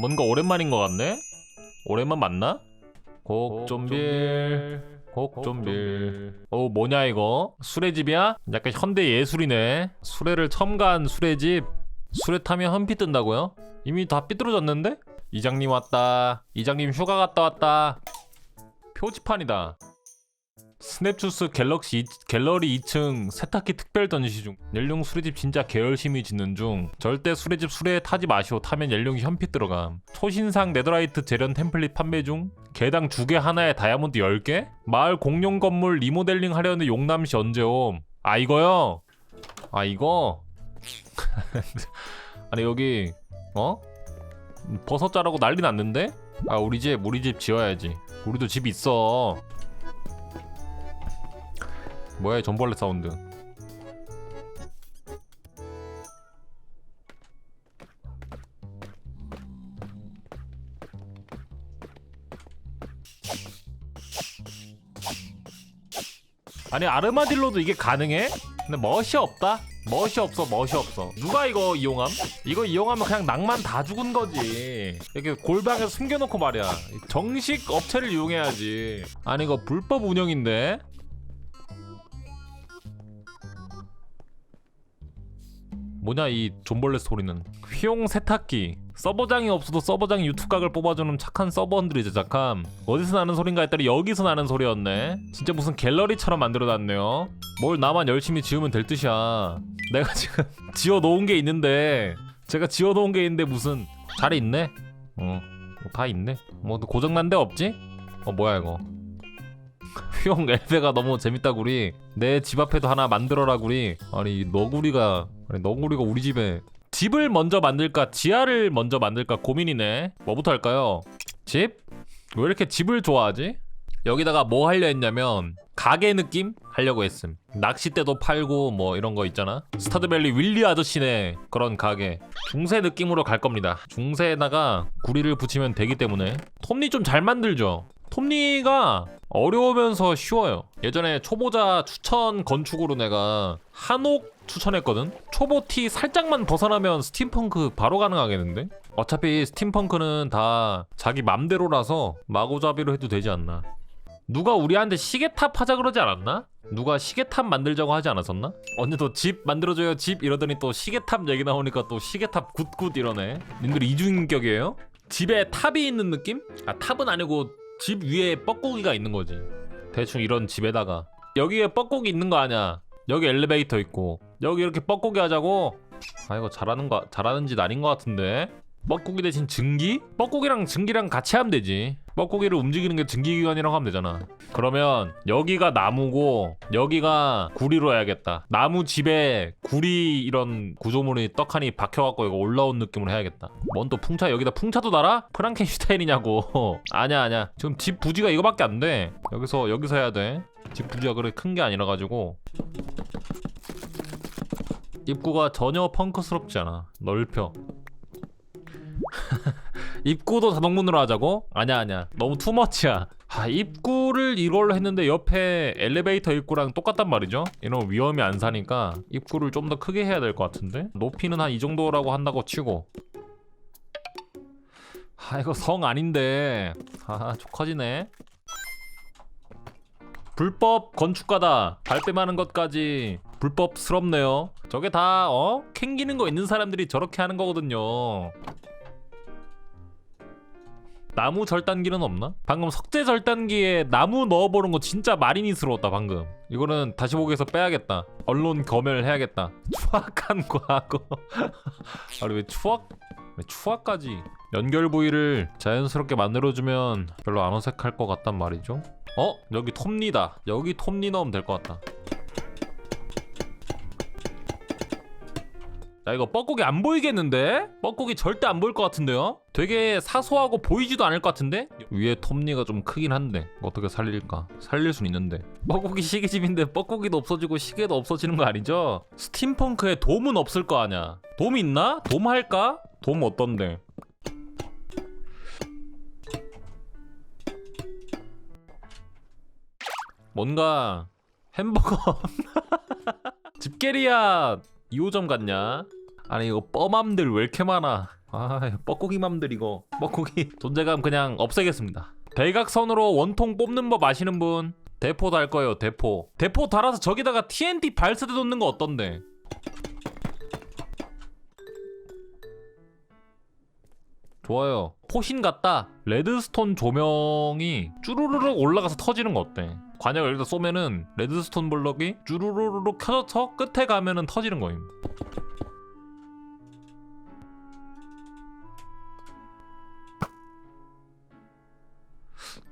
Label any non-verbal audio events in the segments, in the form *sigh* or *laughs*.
뭔가 오랜만인 것 같네? 오랜만 맞나? 곡좀빌 곡좀빌 어 뭐냐 이거 수레집이야? 약간 현대 예술이네 수레를 첨가한 수레집 수레 타면 현피 뜬다고요? 이미 다 삐뚤어졌는데? 이장님 왔다 이장님 휴가 갔다 왔다 표지판이다 스냅주스 갤럭시 이- 갤러리 2층 세탁기 특별 전시 중 연령 수레집 진짜 개열심히 짓는 중 절대 수레집 수레에 타지 마시오 타면 연령이 현피 들어감 초신상 네더라이트 재련 템플릿 판매 중 개당 두개 하나에 다이아몬드 10개 마을 공용 건물 리모델링 하려는 용남시 언제 옴? 아 이거요? 아 이거? *laughs* 아니 여기 어? 버섯 자라고 난리 났는데? 아 우리 집 우리 집 지어야지 우리도 집 있어 뭐야 이 전벌레 사운드. 아니 아르마딜로도 이게 가능해? 근데 멋이 없다? 멋이 없어 멋이 없어. 누가 이거 이용함? 이거 이용하면 그냥 낭만 다 죽은 거지. 이렇게 골방에 숨겨놓고 말이야. 정식 업체를 이용해야지. 아니 이거 불법 운영인데 뭐냐 이 존벌레 소리는. 휘용 세탁기. 서버장이 없어도 서버장 유튜각을 뽑아주는 착한 서버원들이 제작함 어디서 나는 소린가 했더니 여기서 나는 소리였네. 진짜 무슨 갤러리처럼 만들어놨네요. 뭘 나만 열심히 지으면 될 뜻이야. 내가 *laughs* 지금 지어놓은 게 있는데 제가 지어놓은 게 있는데 무슨 잘 있네? 어다 있네. 뭐 고장난 데 없지? 어 뭐야 이거 *laughs* 휘용 엘베가 너무 재밌다구리. 내 집 앞에도 하나 만들어라구리. 아니 이 너구리가 아니 너구리가 우리 집에 집을 먼저 만들까 지하를 먼저 만들까 고민이네. 뭐부터 할까요? 집? 왜 이렇게 집을 좋아하지? 여기다가 뭐 하려 했냐면 가게 느낌 하려고 했음. 낚싯대도 팔고 뭐 이런 거 있잖아. 스타드밸리 윌리 아저씨네 그런 가게. 중세 느낌으로 갈 겁니다. 중세에다가 구리를 붙이면 되기 때문에. 톱니 좀 잘 만들죠. 톱니가 어려우면서 쉬워요. 예전에 초보자 추천 건축으로 내가 한옥 추천했거든. 초보 티 살짝만 벗어나면 스팀펑크 바로 가능하겠는데? 어차피 스팀펑크는 다 자기 맘대로라서 마구잡이로 해도 되지 않나. 누가 우리한테 시계탑 하자 그러지 않았나? 누가 시계탑 만들자고 하지 않았었나? 언니 또 집 만들어줘요 집 이러더니 또 시계탑 얘기 나오니까 또 시계탑 굿굿 이러네. 님들 이중인격이에요? 집에 탑이 있는 느낌? 아 탑은 아니고 집 위에 뻐꾸기가 있는 거지. 대충 이런 집에다가 여기에 뻐꾸기 있는 거 아니야? 여기 엘리베이터 있고 여기 이렇게 뻐꾸기 하자고. 아 이거 잘하는 거 잘하는 짓 아닌 것 같은데. 뻐꾸기 대신 증기? 뻐꾸기랑 증기랑 같이 하면 되지. 뻐꾸기를 움직이는 게 증기기관이라고 하면 되잖아. 그러면 여기가 나무고 여기가 구리로 해야겠다. 나무 집에 구리 이런 구조물이 떡하니 박혀갖고 이거 올라온 느낌으로 해야겠다. 뭔 또 풍차 여기다 풍차도 달아? 프랑켄슈타인이냐고. *laughs* 아니야 아니야. 지금 집 부지가 이거밖에 안 돼. 여기서 여기서 해야 돼. 집 부지가 그렇게 큰 게 아니라 가지고 입구가 전혀 펑크스럽지 않아. 넓혀. *laughs* 입구도 자동문으로 하자고? 아니야 아니야. 너무 투머치야. 아 입구를 이걸로 했는데 옆에 엘리베이터 입구랑 똑같단 말이죠? 이런 위험이 안 사니까 입구를 좀 더 크게 해야 될 것 같은데? 높이는 한 이 정도라고 한다고 치고. 아 이거 성 아닌데. 아 족커지네. 불법 건축가다. 발뺌하는 것까지 불법스럽네요. 저게 다 어? 캥기는 거 있는 사람들이 저렇게 하는 거거든요 나무 절단기는 없나? 방금 석재 절단기에 나무 넣어보는 거 진짜 마리니스러웠다 방금. 이거는 다시 보기에서 빼야겠다. 언론 검열해야겠다. *laughs* 추악한 과거. *laughs* 아니 왜 추악? 왜 추악까지? 연결 부위를 자연스럽게 만들어주면 별로 안 어색할 것 같단 말이죠? 어? 여기 톱니다. 여기 톱니 넣으면 될 것 같다 야 이거 뻐꾸기 안 보이겠는데? 뻐꾸기 절대 안 보일 것 같은데요? 되게 사소하고 보이지도 않을 것 같은데? 위에 톱니가 좀 크긴 한데 어떻게 살릴까? 살릴 순 있는데 뻐꾸기 시계집인데 뻐꾸기도 없어지고 시계도 없어지는 거 아니죠? 스팀펑크에 돔은 없을 거 아냐 돔 있나? 돔 할까? 돔 어떤데? 뭔가 햄버거 *laughs* 집게리야 2호점 같냐? 아니 이거 뻐맘들 왜 이렇게 많아? 아 뻐꾸기맘들 이거. 뻐꾸기. 존재감 그냥 없애겠습니다. 대각선으로 원통 뽑는 법 아시는 분? 대포 달 거예요 대포. 대포 달아서 저기다가 TNT 발사대 놓는 거 어떤데 좋아요 포신 같다 레드스톤 조명이 쭈루루룩 올라가서 터지는 거 어때 관역을 여기다 쏘면은 레드스톤 블럭이 쭈루루룩 켜져서 끝에 가면은 터지는 거임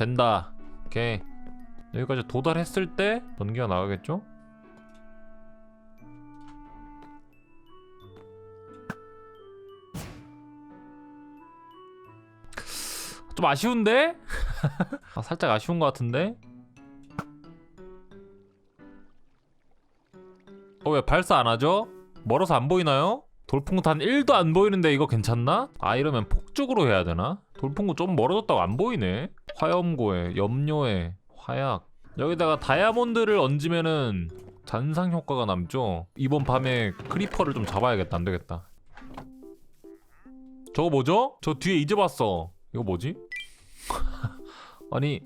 된다. 오케이. 여기까지 도달했을 때 전기가 나가겠죠? 좀 아쉬운데? *laughs* 아, 살짝 아쉬운 것 같은데? 어, 왜 발사 안 하죠? 멀어서 안 보이나요? 돌풍구탄 1도 안 보이는데 이거 괜찮나? 아 이러면 폭죽으로 해야 되나? 돌풍구 좀 멀어졌다고 안 보이네 화염고에 염료에 화약 여기다가 다이아몬드를 얹으면은 잔상 효과가 남죠 이번 밤에 크리퍼를 좀 잡아야겠다 안 되겠다 저거 뭐죠? 저 뒤에 이제 봤어 이거 뭐지? *laughs* 아니.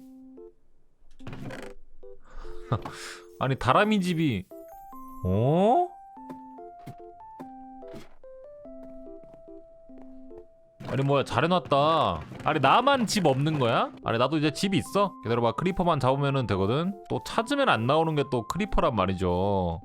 *laughs* 아니 다람이 집이. 어? 아니 뭐야 잘 해놨다. 아니 나만 집 없는 거야? 아니 나도 이제 집이 있어? 기다려봐. 크리퍼만 잡으면 되거든. 또 찾으면 안 나오는 게 또 크리퍼란 말이죠.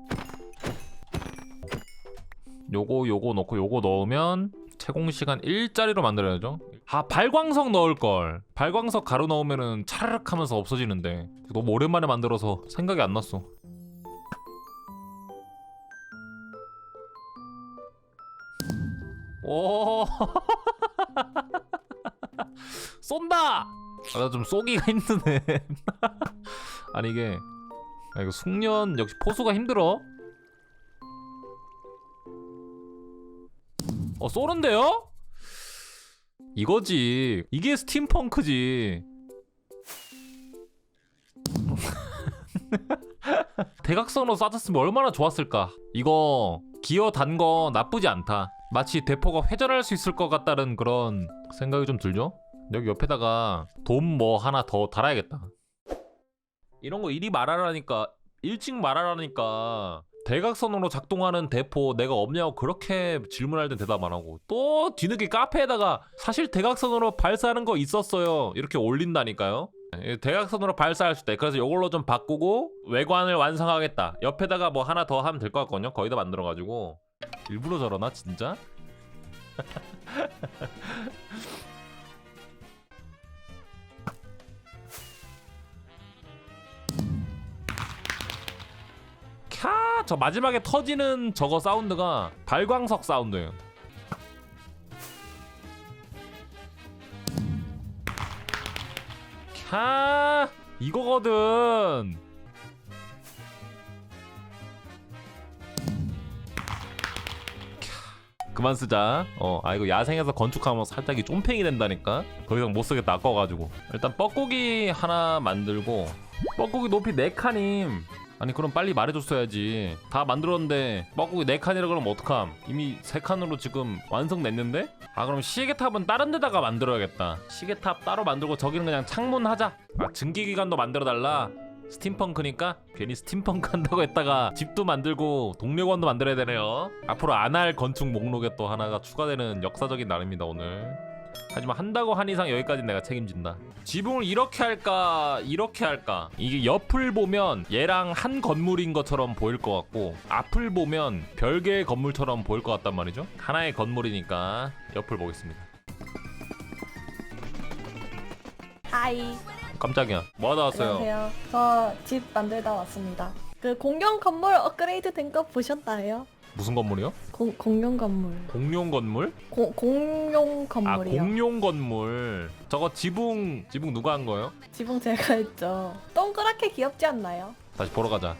요거 요거 넣고 요거 넣으면 채공시간 일자리로 만들어야죠 아 발광석 넣을걸 발광석 가루 넣으면은 차르륵 하면서 없어지는데 너무 오랜만에 만들어서 생각이 안 났어 오 *laughs* 쏜다! 아, 나 좀 쏘기가 *laughs* 힘드네. 아니 이게 아, 이거 숙련 역시 포수가 힘들어. 어 쏘는데요? 이거지. 이게 스팀펑크지. *laughs* 대각선으로 쏴졌으면 얼마나 좋았을까. 이거 기어 단 거 나쁘지 않다. 마치 대포가 회전할 수 있을 것 같다는 그런 생각이 좀 들죠? 여기 옆에다가 돔뭐 하나 더 달아야겠다. 이런 거 이리 말하라니까 일찍 말하라니까 대각선으로 작동하는 대포 내가 없냐고 그렇게 질문할 땐 대답 안 하고 또 뒤늦게 카페에다가 사실 대각선으로 발사하는 거 있었어요 이렇게 올린다니까요. 예, 대각선으로 발사할 수 있다. 그래서 이걸로 좀 바꾸고 외관을 완성하겠다. 옆에다가 뭐 하나 더 하면 될 것 같거든요. 거의 다 만들어가지고 일부러 저러나 진짜? *laughs* 저 마지막에 터지는 저거 사운드가 발광석 사운드예요. 캬, 이거거든. 그만 쓰자. 어, 아 이거 야생에서 건축하면 살짝 이 쫌팽이 된다니까. 더 이상 못 쓰겠다 아까워가지고. 일단 뻐꾸기 하나 만들고 뻐꾸기 높이 4 칸임. 아니 그럼 빨리 말해줬어야지. 다 만들었는데 뻐꾸기 4 칸이라 그러면 어떡함? 이미 3 칸으로 지금 완성됐는데? 아 그럼 시계탑은 다른 데다가 만들어야겠다. 시계탑 따로 만들고 저기는 그냥 창문 하자. 아 증기기관도 만들어달라. 스팀펑크니까 괜히 스팀펑크 한다고 했다가 집도 만들고 동료관도 만들어야 되네요. 앞으로 안 할 건축 목록에 또 하나가 추가되는 역사적인 날입니다 오늘. 하지만 한다고 한 이상 여기까지 내가 책임진다. 지붕을 이렇게 할까 이렇게 할까 이게 옆을 보면 얘랑 한 건물인 것처럼 보일 것 같고 앞을 보면 별개의 건물처럼 보일 것 같단 말이죠. 하나의 건물이니까 옆을 보겠습니다. 하이. 깜짝이야. 뭐 하다 왔어요? 안녕하세요. 저 집 만들다 왔습니다. 그 공룡 건물 업그레이드 된 거 보셨나요? 무슨 건물이요? 공 공룡 건물. 공룡 건물? 공 공룡 아 건물이요. 공룡 건물 저거 지붕 지붕 누가 한 거예요? 지붕 제가 했죠. 동그랗게 귀엽지 않나요? 다시 보러 가자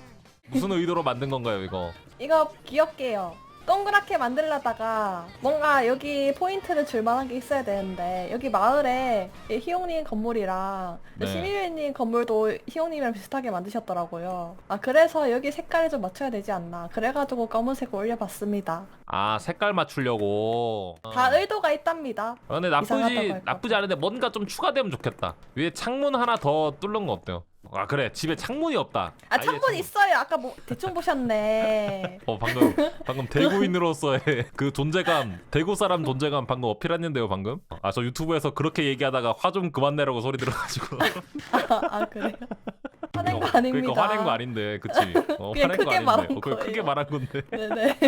무슨 의도로 만든 건가요 이거 이거 귀엽게요. 동그랗게 만들려다가 뭔가 여기 포인트를 줄 만한 게 있어야 되는데 여기 마을에 이 희용님 건물이랑 네. 시미유님 건물도 희용님이랑 비슷하게 만드셨더라고요. 아 그래서 여기 색깔을 좀 맞춰야 되지 않나. 그래가지고 검은색 올려봤습니다. 아 색깔 맞추려고. 어. 다 의도가 있답니다. 아, 근데 이상하다고 나쁘지 할까 나쁘지 않은데 뭔가 좀 추가되면 좋겠다. 위에 창문 하나 더 뚫는 거 어때요? 아 그래 집에 창문이 없다. 아 아예 창문 있어요. 아까 뭐 대충 보셨네. *laughs* 어 방금 방금 대구인으로서의 *laughs* 그 존재감 대구 사람 존재감 방금 어필했는데요 방금 아 저 유튜브에서 그렇게 얘기하다가 화 좀 그만 내라고 소리 들어가지고 *laughs* 아, 아 그래요? 화낸 거 어, 아닙니다. 그러니까 화낸 거 아닌데 그치 어, 그냥 화낸 크게 거 아닌데 어, 그걸 크게 거예요. 말한 건데 네네.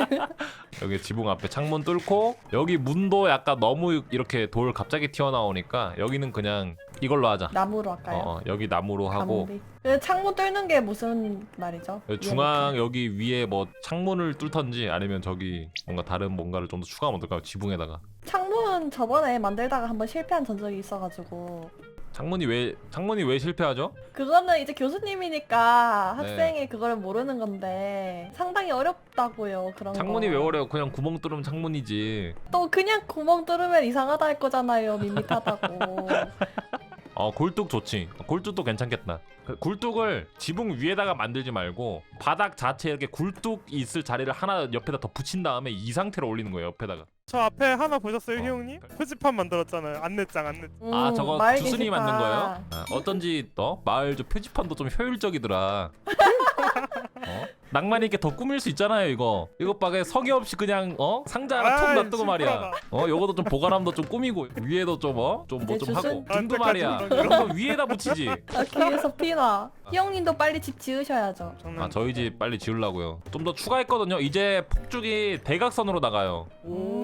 여기 지붕 앞에 창문 뚫고 여기 문도 약간 너무 이렇게 돌 갑자기 튀어나오니까 여기는 그냥 이걸로 하자 나무로 할까요? 어, 어, 여기 나무로 하고. 그 창문 뚫는 게 무슨 말이죠? 여기 중앙 여기 위에 뭐 창문을 뚫던지 아니면 저기 뭔가 다른 뭔가를 좀 더 추가하면 어떨까요 지붕에다가 창문 저번에 만들다가 한번 실패한 전적이 있어가지고 창문이 왜 창문이 왜 실패하죠? 그거는 이제 교수님이니까 네. 학생이 그걸 모르는 건데 상당히 어렵다고요 그런 창문이 거. 왜 어려워? 그냥 구멍 뚫으면 창문이지. 또 그냥 구멍 뚫으면 이상하다 할 거잖아요 밋밋하다고 *laughs* 어 굴뚝 좋지. 어, 굴뚝도 괜찮겠다. 그 굴뚝을 지붕 위에다가 만들지 말고 바닥 자체에 이렇게 굴뚝 있을 자리를 하나 옆에다 더 붙인 다음에 이 상태로 올리는 거예요. 옆에다가. 저 앞에 하나 보셨어요, 어. 희용님? 표지판 만들었잖아요. 안내장, 안내. 아 음, 저거 주순이. 만든 거예요? 아, 어쩐지 또 마을 저 표지판도 좀 효율적이더라. *laughs* 어? 낭만 있게 더 꾸밀 수 있잖아요 이거. 이것 봐 그냥 성의 없이 그냥 어 상자 하나 톡 아이, 놔두고 말이야. 심플하다. 어 요것도 좀 보관함도 좀 꾸미고 위에도 좀 어 좀 뭐좀 이제 하고 주순- 등도 아, 말이야. 똑같은 이런 거 위에다 붙이지. 아 귀에서 피나 희영님도 빨리 집 지으셔야죠 장난. 아 저희 집 빨리 지으려고요. 좀 더 추가했거든요. 이제 폭죽이 대각선으로 나가요. 오.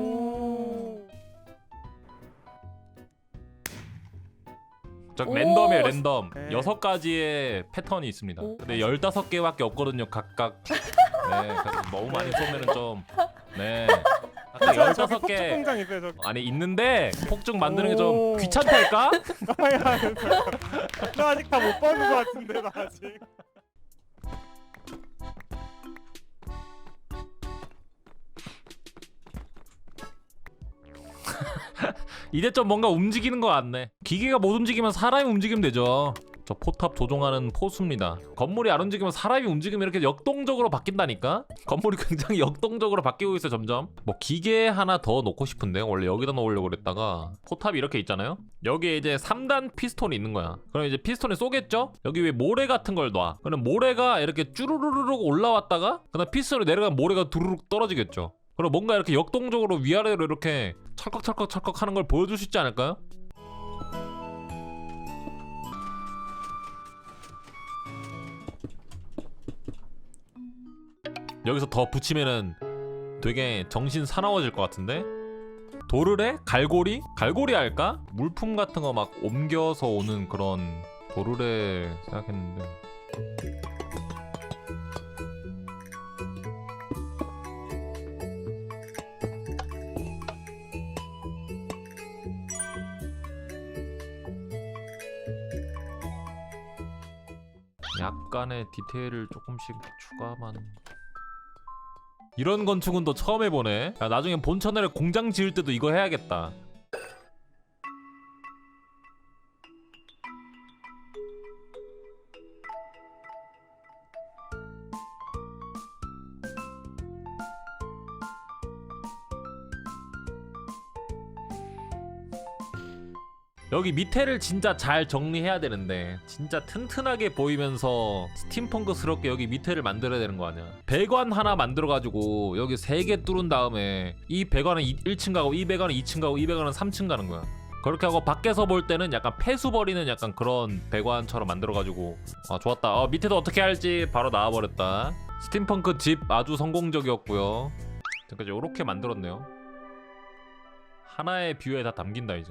저 오, 랜덤이에요 랜덤. 네. 여섯 가지의 패턴이 있습니다. 오. 근데 열다섯 개밖에 없거든요 각각. *laughs* 네, 그래서 너무 많이 쏘면은 좀 네. 아까 저기 열다섯 폭죽 공장 있어요, 저기. 아니 있는데 폭죽 만드는 게 오. 좀 귀찮달까? *laughs* 나 아직 다못 보는 것 같은데 나 아직. 이제 좀 뭔가 움직이는 것 같네. 기계가 못 움직이면 사람이 움직이면 되죠. 저 포탑 조종하는 포수입니다. 건물이 안 움직이면 사람이 움직이면 이렇게 역동적으로 바뀐다니까? 건물이 *laughs* 굉장히 역동적으로 바뀌고 있어요, 점점. 뭐 기계 하나 더 놓고 싶은데 원래 여기다 놓으려고 그랬다가 포탑이 이렇게 있잖아요? 여기에 이제 3단 피스톤이 있는 거야. 그럼 이제 피스톤이 쏘겠죠? 여기 왜 모래 같은 걸 놔. 그럼 모래가 이렇게 쭈루루루룩 올라왔다가 그다음 피스톤이 내려가면 모래가 두루룩 떨어지겠죠. 그럼 뭔가 이렇게 역동적으로 위아래로 이렇게 찰컥찰컥 찰컥 하는 걸 보여줄 수 있지 않을까요? 여기서 더 붙이면은 되게 정신 사나워질 것 같은데? 도르래? 갈고리? 갈고리 할까? 물품 같은 거 막 옮겨서 오는 그런 도르래 생각했는데 약간의 디테일을 조금씩 추가만. 이런 건축은 또 처음 해보네. 야, 나중에 본천에 공장 지을 때도 이거 해야겠다 여기 밑에를 진짜 잘 정리해야 되는데 진짜 튼튼하게 보이면서 스팀펑크스럽게 여기 밑에를 만들어야 되는 거 아니야? 배관 하나 만들어가지고 여기 세 개 뚫은 다음에 이 배관은 1층 가고 이 배관은 2층 가고 이 배관은 3층 가는 거야. 그렇게 하고 밖에서 볼 때는 약간 폐수 버리는 약간 그런 배관처럼 만들어가지고. 아 좋았다. 어, 밑에도 어떻게 할지 바로 나와버렸다. 스팀펑크 집 아주 성공적이었고요. 지금까지 이렇게 만들었네요. 하나의 뷰에 다 담긴다 이제